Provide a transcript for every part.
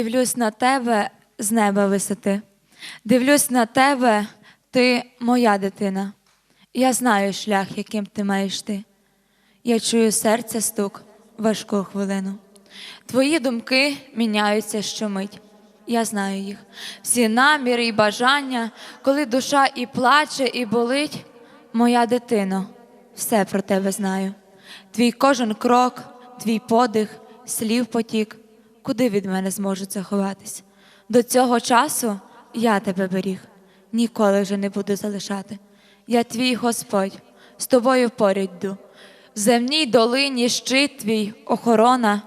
Дивлюсь на тебе з неба висоти. Дивлюсь на тебе, ти моя дитина. Я знаю шлях, яким ти маєш ти. Я чую серця стук важку хвилину. Твої думки міняються щомить. Я знаю їх. Всі наміри і бажання, коли душа і плаче, і болить. Моя дитино, все про тебе знаю. Твій кожен крок, твій подих, слів потік, куди від мене зможуть заховатись. До цього часу я тебе беріг, ніколи вже не буду залишати. Я твій Господь, з тобою поряд йду. В земній долині щит твій, охорона,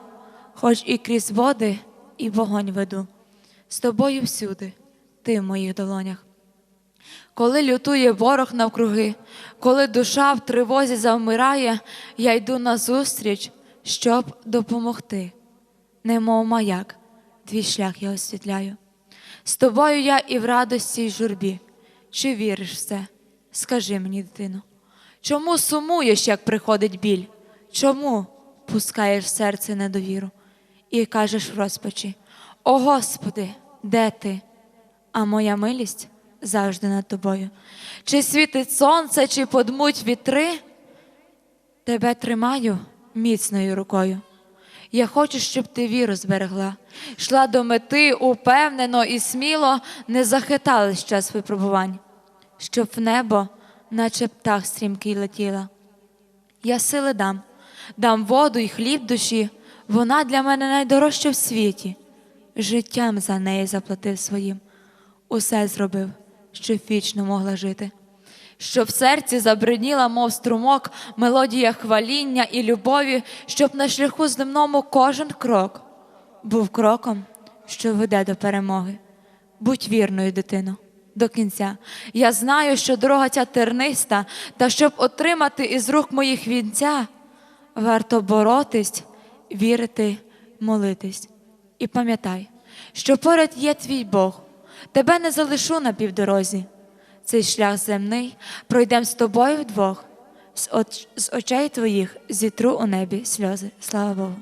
хоч і крізь води, і вогонь веду. З тобою всюди, ти в моїх долонях. Коли лютує ворог навкруги, коли душа в тривозі завмирає, я йду назустріч, щоб допомогти. Немов маяк, твій шлях я освітляю. З тобою я і в радості, і журбі. Чи віриш в це? Скажи мені, дитино, чому сумуєш, як приходить біль? Чому пускаєш в серце недовіру і кажеш в розпачі: О Господи, де ти? А моя милість завжди над тобою. Чи світить сонце, чи подмуть вітри? Тебе тримаю міцною рукою. Я хочу, щоб ти віру зберегла, йшла до мети упевнено і сміло, не захитались час випробувань, щоб в небо, наче птах стрімкий летіла. Я сили дам, дам воду і хліб душі, вона для мене найдорожча в світі. Життям за неї заплатив своїм, усе зробив, щоб вічно могла жити. Щоб в серці забриніла, мов струмок, мелодія хваління і любові, щоб на шляху земному кожен крок був кроком, що веде до перемоги. Будь вірною, дитино, до кінця. Я знаю, що дорога ця терниста, та щоб отримати із рук моїх вінця, варто боротись, вірити, молитись. І пам'ятай, що поряд є твій Бог, тебе не залишу на півдорозі. Цей шлях земний пройдем з тобою вдвох, з, оч- з очей твоїх зітру у небі сльози. Слава Богу.